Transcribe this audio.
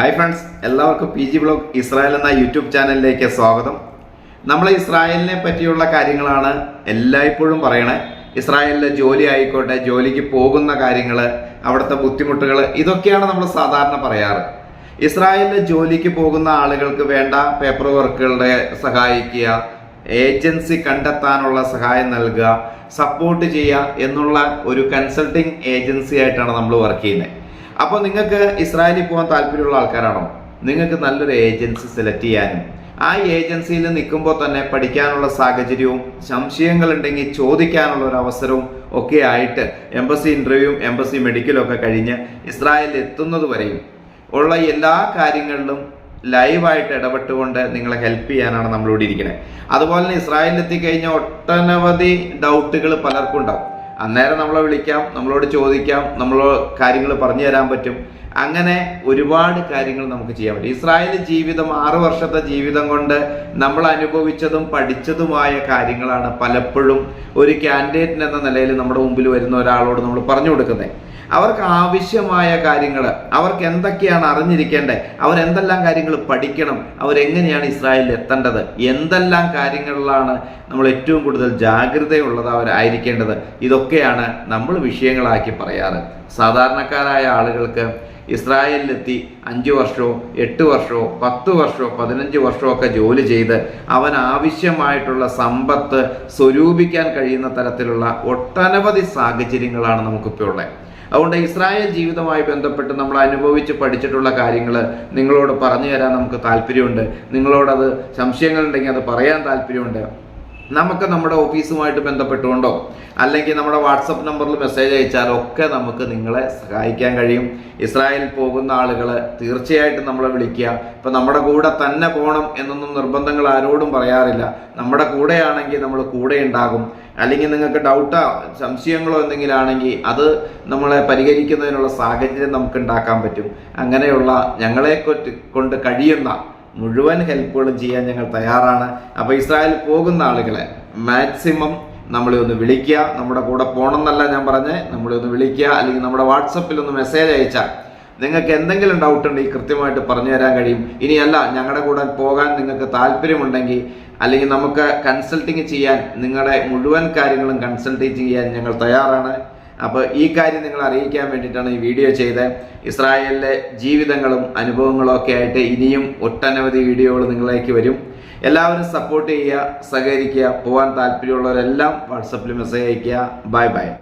Hi friends എല്ലാവർക്കും P G blog Israel എന്ന YouTube ചാനലിലേക്ക് സ്വാഗതം. നമ്മൾ ഇസ്രായേലിനെ പറ്റിയുള്ള കാര്യങ്ങളാണ് എല്ലായ്പ്പോഴും പറയണേ. ഇസ്രായേലിലെ ജോലി ആയിക്കോട്ടെ ജോലിക്ക് പോകുന്ന കാര്യങ്ങൾ അവിടുത്തെ ബുദ്ധിമുട്ടുകൾ ഇതൊക്കെയാണ് നമ്മൾ സാധാരണ പറയാറ്. ഇസ്രായേലിലെ ജോലിക്ക് പോകുന്ന ആളുകൾക്ക് വേണ്ട പേപ്പർ വർക്കുകളുടെ സഹായിക്കുക ഏജൻസി കണ്ടെത്താനുള്ള സഹായം നൽകുക സപ്പോർട്ട് ചെയ്യുക എന്നുള്ള ഒരു കൺസൾട്ടിങ് ഏജൻസി ആയിട്ടാണ് നമ്മൾ വർക്ക് ചെയ്യുന്നത് അപ്പോൾ നിങ്ങൾക്ക് ഇസ്രായേലിൽ പോകാൻ താല്പര്യമുള്ള ആൾക്കാരാണോ? നിങ്ങൾക്ക് നല്ലൊരു ഏജൻസി സെലക്ട് ചെയ്യാനും. ആ ഏജൻസിയിൽ നിൽക്കുമ്പോൾ തന്നെ പഠിക്കാനുള്ള സാഹചര്യവും സംശയങ്ങൾ ഉണ്ടെങ്കിൽ ചോദിക്കാനുള്ള ഒരു അവസരവും ഒക്കെ ആയിട്ട് എംബസി ഇന്റർവ്യൂവും എംബസി മെഡിക്കലും ഒക്കെ കഴിഞ്ഞ് ഇസ്രായേലിൽ എത്തുന്നത് വരെയും ഉള്ള എല്ലാ കാര്യങ്ങളിലും ലൈവായിട്ട് ഇടപെട്ടുകൊണ്ട് നിങ്ങളെ ഹെൽപ്പ് ചെയ്യാനാണ് നമ്മളിവിടെ ഇരിക്കുന്നത് അതുപോലെ തന്നെ ഇസ്രായേലിൽ എത്തിക്കഴിഞ്ഞാൽ ഒട്ടനവധി ഡൗട്ടുകൾ പലർക്കും ഉണ്ടാവും. അന്നേരം നമ്മളെ വിളിക്കാം നമ്മളോട് ചോദിക്കാം നമ്മൾ കാര്യങ്ങൾ പറഞ്ഞു തരാൻ പറ്റും. അങ്ങനെ ഒരുപാട് കാര്യങ്ങൾ നമുക്ക് ചെയ്യാൻ പറ്റും. ഇസ്രായേൽ ജീവിതം ആറു വർഷത്തെ ജീവിതം കൊണ്ട് നമ്മൾ അനുഭവിച്ചതും പഠിച്ചതുമായ കാര്യങ്ങളാണ് പലപ്പോഴും ഒരു കാൻഡിഡേറ്റിന് എന്ന നിലയിൽ നമ്മുടെ മുമ്പിൽ വരുന്ന ഒരാളോട് നമ്മൾ പറഞ്ഞു കൊടുക്കുന്നത്. അവർക്ക് ആവശ്യമായ കാര്യങ്ങൾ അവർക്ക് എന്തൊക്കെയാണ് അറിഞ്ഞിരിക്കേണ്ടത്? അവരെന്തെല്ലാം കാര്യങ്ങൾ പഠിക്കണം? അവരെങ്ങനെയാണ് ഇസ്രായേലിൽ എത്തേണ്ടത്? എന്തെല്ലാം കാര്യങ്ങളിലാണ് നമ്മൾ ഏറ്റവും കൂടുതൽ ജാഗ്രതയുള്ളത് അവരായിരിക്കേണ്ടത്? ഇതൊക്കെയാണ് നമ്മൾ വിഷയങ്ങളാക്കി പറയാറ്. സാധാരണക്കാരായ ആളുകൾക്ക് ഇസ്രായേലിലെത്തി അഞ്ച് വർഷമോ എട്ട് വർഷമോ പത്ത് വർഷമോ പതിനഞ്ച് വർഷമോ ഒക്കെ ജോലി ചെയ്ത് അവൻ ആവശ്യമായിട്ടുള്ള സമ്പത്ത് സ്വരൂപിക്കാൻ കഴിയുന്ന തരത്തിലുള്ള ഒട്ടനവധി സാഹചര്യങ്ങളാണ് നമുക്കിപ്പോൾ ഉള്ളത്. അതുകൊണ്ട് ഇസ്രായേൽ ജീവിതമായി ബന്ധപ്പെട്ട് നമ്മൾ അനുഭവിച്ച് പഠിച്ചിട്ടുള്ള കാര്യങ്ങൾ നിങ്ങളോട് പറഞ്ഞു തരാൻ നമുക്ക് താല്പര്യമുണ്ട്. നിങ്ങളോടത് സംശയങ്ങളുണ്ടെങ്കിൽ അത് പറയാൻ താല്പര്യമുണ്ട്. നമുക്ക് നമ്മുടെ ഓഫീസുമായിട്ട് ബന്ധപ്പെട്ടുകൊണ്ടോ അല്ലെങ്കിൽ നമ്മുടെ വാട്സപ്പ് നമ്പറിൽ മെസ്സേജ് അയച്ചാലോ ഒക്കെ നമുക്ക് നിങ്ങളെ സഹായിക്കാൻ കഴിയും. ഇസ്രായേലിൽ പോകുന്ന ആളുകൾ തീർച്ചയായിട്ടും നമ്മളെ വിളിക്കുക. ഇപ്പം നമ്മുടെ കൂടെ തന്നെ പോകണം എന്നൊന്നും നിർബന്ധങ്ങൾ ആരോടും പറയാറില്ല. നമ്മുടെ കൂടെയാണെങ്കിൽ നമ്മൾ കൂടെ ഉണ്ടാകും. അല്ലെങ്കിൽ നിങ്ങൾക്ക് ഡൗട്ടോ സംശയങ്ങളോ എന്തെങ്കിലും ആണെങ്കിൽ അത് നമ്മളെ പരിഹരിക്കുന്നതിനുള്ള സാഹചര്യം നമുക്ക് ഉണ്ടാക്കാൻ പറ്റും. അങ്ങനെയുള്ള ഞങ്ങളെ കൊണ്ട് കഴിയുന്ന മുഴുവൻ ഹെൽപ്പുകളും ചെയ്യാൻ ഞങ്ങൾ തയ്യാറാണ്. അപ്പോൾ ഇസ്രായേൽ പോകുന്ന ആളുകളെ മാക്സിമം നമ്മളെ ഒന്ന് വിളിക്കുക. നമ്മുടെ കൂടെ പോകണം എന്നല്ല ഞാൻ പറഞ്ഞ്. നമ്മളെ ഒന്ന് വിളിക്കുക. അല്ലെങ്കിൽ നമ്മുടെ വാട്സപ്പിൽ ഒന്ന് മെസ്സേജ് അയച്ചാൽ നിങ്ങൾക്ക് എന്തെങ്കിലും ഡൗട്ട് ഉണ്ടെങ്കിൽ കൃത്യമായിട്ട് പറഞ്ഞു തരാൻ കഴിയും. ഇനിയല്ല ഞങ്ങളുടെ കൂടെ പോകാൻ നിങ്ങൾക്ക് താല്പര്യമുണ്ടെങ്കിൽ അല്ലെങ്കിൽ നമുക്ക് കൺസൾട്ടിങ് ചെയ്യാൻ നിങ്ങളുടെ മുഴുവൻ കാര്യങ്ങളും കൺസൾട്ടിങ് ചെയ്യാൻ ഞങ്ങൾ തയ്യാറാണ്. അപ്പോൾ ഈ കാര്യം നിങ്ങൾ അറിയിക്കാൻ വേണ്ടിയിട്ടാണ് ഈ വീഡിയോ ചെയ്ത് ഇസ്രായേലിലെ ജീവിതങ്ങളും അനുഭവങ്ങളും ഒക്കെ ആയിട്ട് ഇനിയും ഒട്ടനവധി വീഡിയോകൾ നിങ്ങളിലേക്ക് വരും. എല്ലാവരും സപ്പോർട്ട് ചെയ്യുക സഹകരിക്കുക പോകാൻ താല്പര്യമുള്ളവരെല്ലാം വാട്സപ്പിൽ മെസ്സേജ് അയയ്ക്കുക. Bye bye